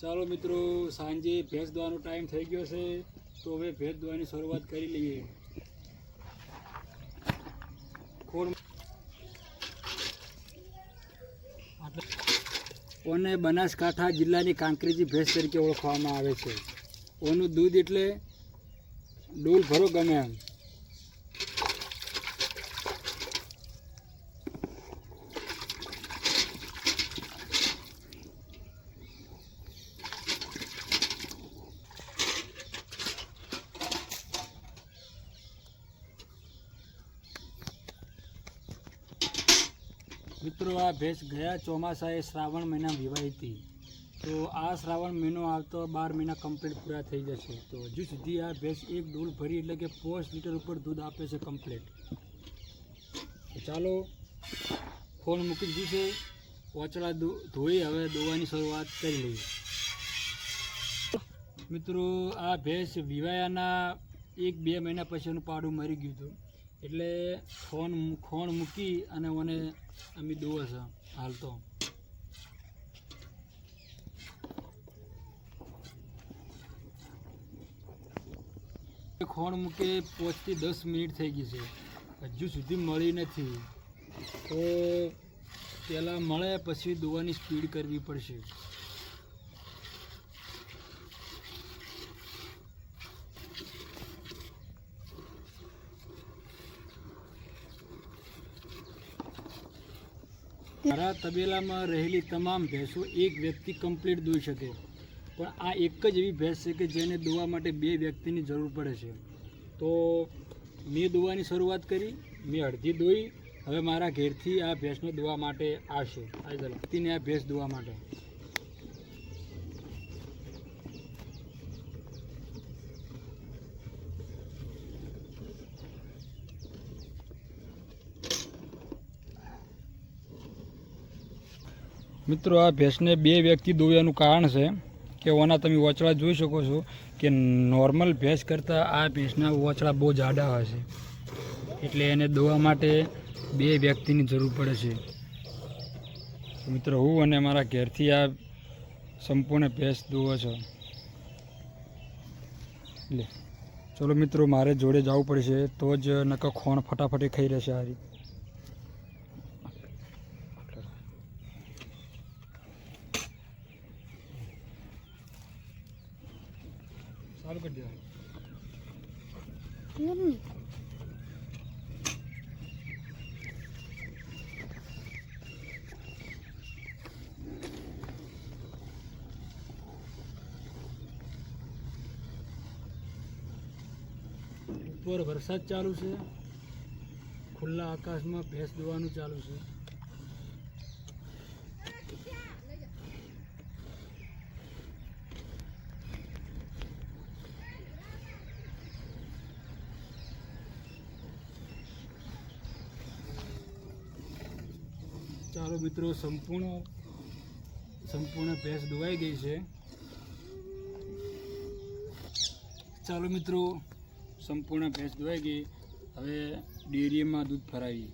ચાલો મિત્રો, સાંજે ભેંસ દોવાનો ટાઈમ થઈ ગયો છે, તો હવે ભેંસ દોવાની શરૂઆત કરી લઈએ. ખોળ ઓને બનાસકાંઠા જિલ્લાની કાંકરેજી ભેંસ તરીકે ઓળખવામાં આવે છે? ઓનું દૂધ એટલે ડોલ ભરો ગમે એમ. મિત્રો, આ ભેંસ ગયા ચોમાસાએ શ્રાવણ મહિના વિવાહિત હતી. તો આ શ્રાવણ મહિનો આવતો બાર મહિના કમ્પ્લીટ પૂરા થઈ જશે. તો હજુ સુધી આ ભેંસ એક ડોલ ભરી એટલે કે પોસ લીટર ઉપર દૂધ આપે છે કમ્પ્લીટ ચાલો ફોન મૂકી દીધું છે. પોચડા ધોઈ હવે દોવાની શરૂઆત કરી લઈએ. મિત્રો, આ ભેંસ વિવાયાના એક બે મહિના પછી એનું પાડું મરી ગયું હતું. એટલે ખોણ ખોણ મૂકી અને મને અમે દોવે છે, હાલ તો. ખોણ મૂકે પાંચથી દસ મિનિટ થઈ ગઈ છે. હજુ સુધી મળી નથી. તો પહેલાં મળે, પછી દોવાની સ્પીડ કરવી પડશે. મારા તબેલામાં રહેલી તમામ ભેંસો એક વ્યક્તિ કમ્પ્લીટ દોઈ શકે. પણ આ એક જ એવી ભેંસ છે કે જેને દોવા માટે બે વ્યક્તિની જરૂર પડે છે. તો મેં દોવાની શરૂઆત કરી, મેં અડધી દોઈ હવે મારા ઘેરથી આ ભેંસને દોવા માટે આવશે. આ વ્યક્તિને આ ભેંસ દોવા માટે. મિત્રો, આ ભેંસને બે વ્યક્તિ દોવ્યાનું કારણ છે કે ઓના તમે વચડા જોઈ શકો છો કે નોર્મલ ભેંસ કરતાં આ ભેંસના વચડા બહુ જાડા હોય છે. એટલે એને દોવા માટે બે વ્યક્તિની જરૂર પડે છે. મિત્રો, હું અને મારા ઘેરથી આ સંપૂર્ણ ભેંસ દોવો છો. એટલે ચલો મિત્રો, મારે જોડે જવું પડશે, તો જ નકર ખોણ ફટાફટી ખાઈ રહેશે આ રીતે ચાલુ કરી દેવા ઉપર વરસાદ ચાલુ છે. ખુલ્લા આકાશમાં ભેંસ દોવાનું ચાલુ છે. ચાલો મિત્રો, સંપૂર્ણ સંપૂર્ણ ભેંસ દોવાઈ ગઈ છે. ચાલો મિત્રો, સંપૂર્ણ ભેંસ દોવાઈ ગઈ. હવે ડેરીમાં દૂધ ફરાવી